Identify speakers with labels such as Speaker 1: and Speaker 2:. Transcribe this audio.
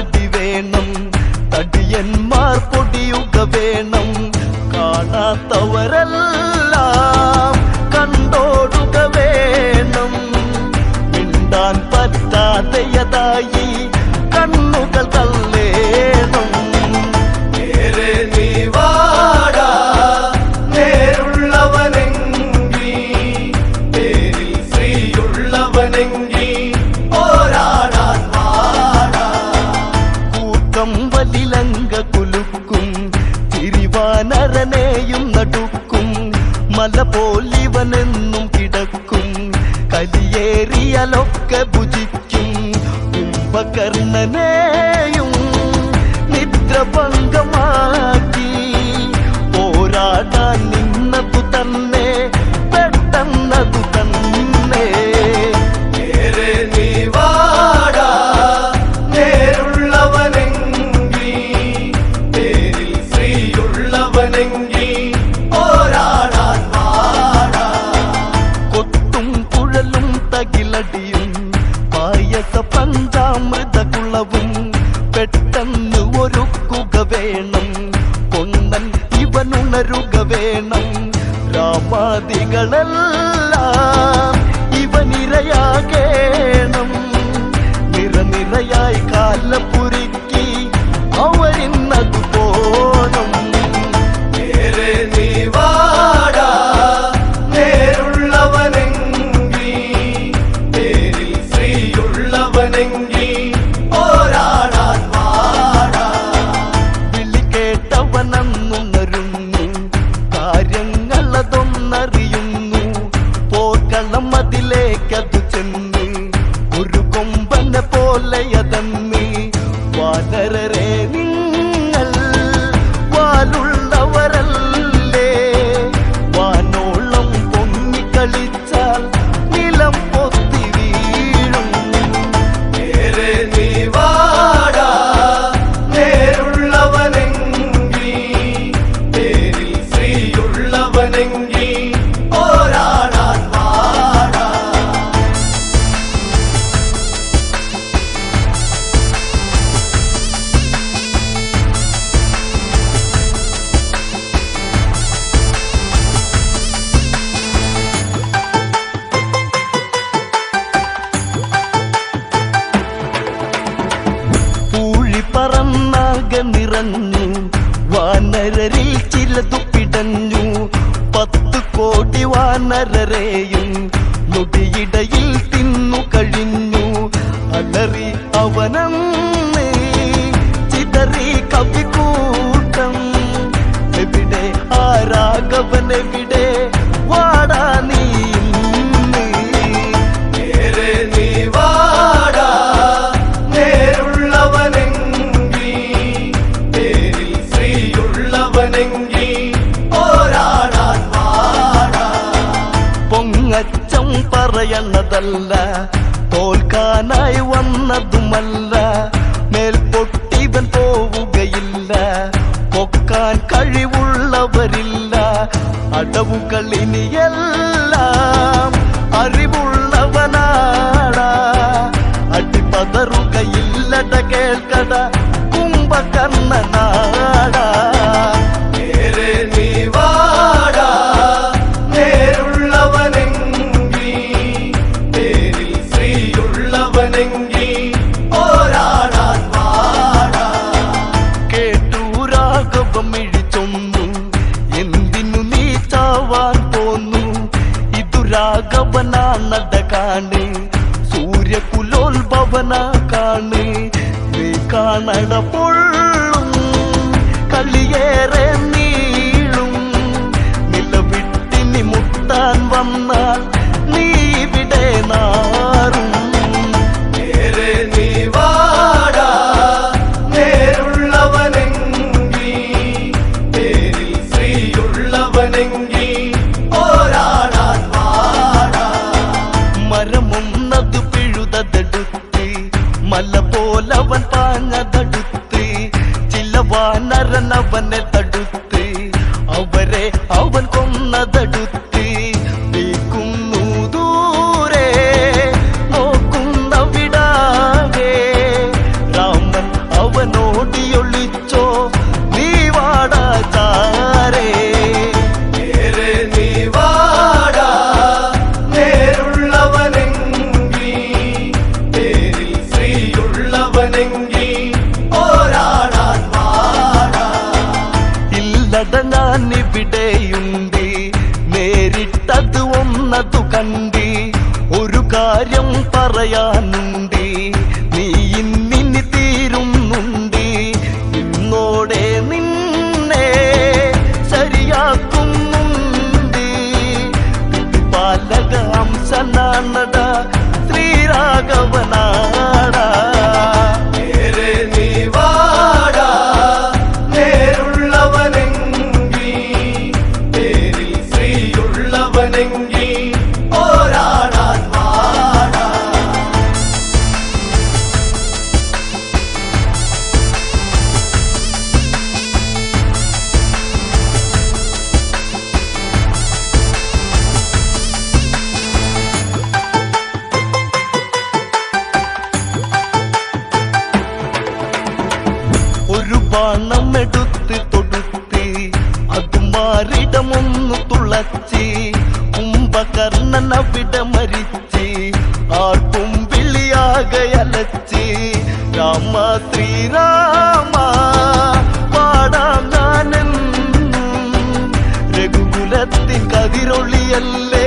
Speaker 1: അടി വേണം തടിയന്മാർ പൊടിയുക വേണം കാണാത്തവരല്ല തങ്ക കുലുക്കും തിരുവാനരനെയും നടുക്കും മല പോലിവനെന്നും കിടക്കും കലിയേറിയാലൊക്കെ ഭുജിക്കും കുംഭകർണനേ വരുക വേണം. രാമാദികളെല്ലാം ഇവനിരയാകേണം നിറനിരയായി കാലം insanlar ഇടയിൽ തിന്നു കഴിഞ്ഞു. അലറി അവനം താനായി വന്നതുമല്ല. മേൽ പൊട്ടിവൻ പോവുകയില്ല. പൊക്കാൻ കഴിവുള്ളവരില്ല. അടവുകൾ ഇനിയല്ല കാണണ പൊള്ളും കളിയേറെ നീളും. നിലവിട്ടിനി മുട്ടാൻ വന്നാൽ നീ ഇവിടെ നാറും. காரணம் அவனை അവിടെയുണ്ട് നേരിട്ടത് ഒന്നതു കണ്ടി. ഒരു
Speaker 2: കാര്യം
Speaker 1: പറയാ.
Speaker 2: തളച്ചി കുംഭകർണനവിട മരിച്ച് ആൾക്കുംവിളിയാകെ അലച്ചി. രാമ ശ്രീരാമ പാടാം ഞാനും രഘുകുലത്തിൻ കതിരൊളിയല്ലേ